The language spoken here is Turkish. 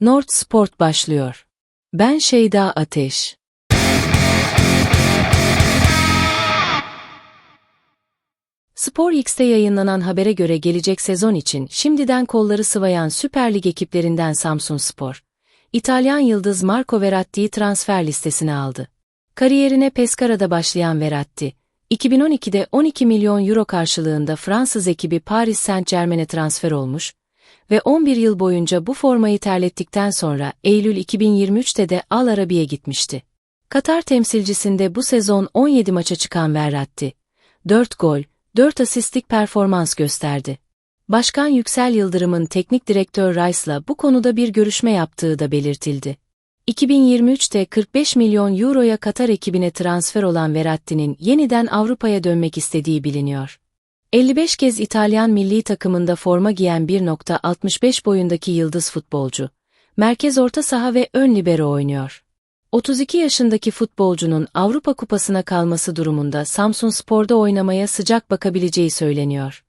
Nord Sport başlıyor. Ben Şeyda Ateş. Spor X'te yayınlanan habere göre gelecek sezon için şimdiden kolları sıvayan Süper Lig ekiplerinden Samsun Spor, İtalyan yıldız Marco Verratti'yi transfer listesine aldı. Kariyerine Pescara'da başlayan Verratti, 2012'de 12 milyon euro karşılığında Fransız ekibi Paris Saint-Germain'e transfer olmuş ve 11 yıl boyunca bu formayı terlettikten sonra Eylül 2023'te de Al Arabi'ye gitmişti. Katar temsilcisinde bu sezon 17 maça çıkan Verratti, 4 gol, 4 asistlik performans gösterdi. Başkan Yüksel Yıldırım'ın teknik direktör Rice'la bu konuda bir görüşme yaptığı da belirtildi. 2023'te 45 milyon euroya Katar ekibine transfer olan Verratti'nin yeniden Avrupa'ya dönmek istediği biliniyor. 55 kez İtalyan milli takımında forma giyen 1.65 boyundaki yıldız futbolcu, merkez orta saha ve ön libero oynuyor. 32 yaşındaki futbolcunun Avrupa Kupası'na kalması durumunda Samsun Spor'da oynamaya sıcak bakabileceği söyleniyor.